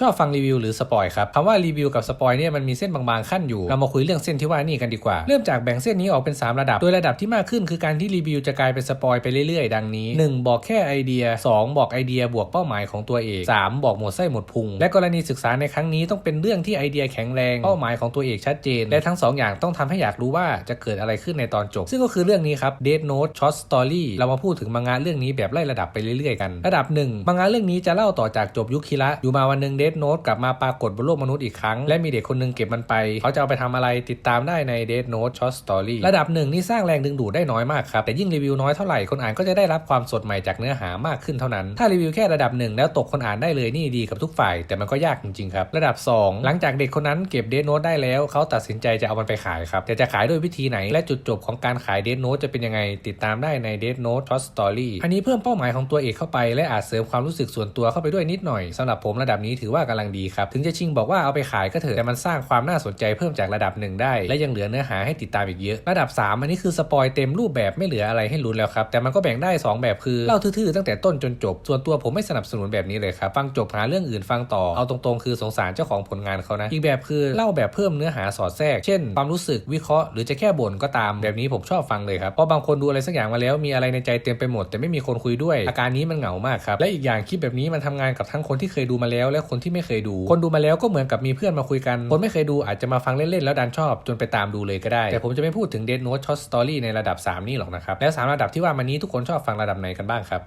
ชอบฟังรีวิวหรือสปอยครับคำว่ารีวิวกับสปอยเนี่ยมันมีเส้นบางๆขั้นอยู่ เรามาคุยเรื่องเส้นที่ว่านี่กันดีกว่า เริ่มจากแบ่งเส้นนี้ออกเป็น 3 ระดับ โดยระดับที่มากขึ้นคือการที่รีวิวจะกลายเป็นสปอยไปเรื่อยๆ ดังนี้ 1 บอกแค่ไอเดีย 2 บอกไอเดียบวกเป้าหมายของตัวเอก 3 บอกหมดไส้หมดพุง และกรณีศึกษาในครั้งนี้ต้องเป็นเรื่องที่ไอเดียแข็งแรงเป้าหมายของตัวเอกชัดเจน และทั้งสองอย่างต้องทำให้อยากรู้ว่าจะเกิดอะไรขึ้นในตอนจบ ซึ่งก็คือเรื่องนี้ครับ Dead Note Short Story เรามาพูดถึงมังงะเรื่องนี้แบบไล่ระดับไปเรื่อยๆกัน ระดับหนึ่งมังงะเรื่องนี้จะเล่าต่อจากจบยุคคิระอยู่มาวันนึง Dead Note กลับมาปรากฏบนโลกมนุษย์อีกครั้ง และมีเด็กคนหนึงเก็บมันไป เขาจะเอาไปทำอะไรติดตามได้ใน Dead Note Short Story ระดับหนึ่งนี่สร้างแรงดึงดูดได้น้อยมากครับ แต่ยิ่งรีวิวน้อยเท่าไหร่คนอ่านก็จะได้รับความสดใหม่จากเนื้อหามากขึ้นเท่านั้น ถ้ารีวิวแค่ระดับหนึ่งแล้วตกคนอ่านได้เลยนี่ดีกับทุกฝ่าย แต่มันก็ยากจริงๆครับระดับ 2 หลังจากเด็กคนนั้นเก็บ Dead Note ได้แล้ว เขาตัดสินใจจะเอามันไปขายครับแต่จะขายด้วยวิธีไหน และจุดจบของการขาย Dead Note จะเป็นยังไง ติดตามได้ใน Dead Note Short Story อันนี้เพิ่มเป้าหมายของตัวเอกเข้าไป และอาจเสริมความรู้สึกส่วนตัวเข้าไปด้วยนิดหน่อยสำหรับผมระดับนี้ถือว่ากำลังดีครับ ถึงจะชิงบอกว่าเอาไปขายก็เถอะแต่มันสร้างความน่าสนใจเพิ่มจากระดับหนึ่งได้ และยังเหลือเนื้อหาให้ติดตามอีกเยอะ ระดับ 3 อันนี้คือสปอยเต็มรูปแบบไม่เหลืออะไรให้ลุ้นแล้วครับแต่มันก็แบ่งได้ 2 แบบคือเล่าทื่อๆตั้งแต่ต้นจนจบ ส่วนตัวผมไม่สนับสนุนแบบนี้เลยครับฟังจบหาเรื่องอื่นฟังต่อเอาตรงๆ คือสงสารเจ้าของผลงานเขานะอีกแบบคือเล่าแบบเพิ่มเนื้อหาสอดแทรก เช่น ความรู้สึกวิเคราะห์หรือจะแค่บ่นก็ตามแบบนี้ผมชอบฟังเลยครับเพราะบางคนดูอะไรสักอย่างมาแล้วมีอะไรในใจเต็มไปหมด แต่ไม่มีคนคุยด้วย อาการนี้มันเหงามากครับและอีกอย่างคลิปแบบนี้มันทำงานกับทั้งคนที่เคยดูมาแล้วและคนที่ไม่เคยดู คนดูมาแล้วก็เหมือนกับมีเพื่อนมาคุยกัน คนไม่เคยดูอาจจะมาฟังเล่นๆแล้วดันชอบจนไปตามดูเลยก็ได้ แต่ผมจะไม่พูดถึง Dead Note Short Story ในระดับ 3 นี่หรอกนะครับ แล้วสามระดับที่ว่ามานี้ทุกคนชอบฟังระดับไหนกันบ้างครับ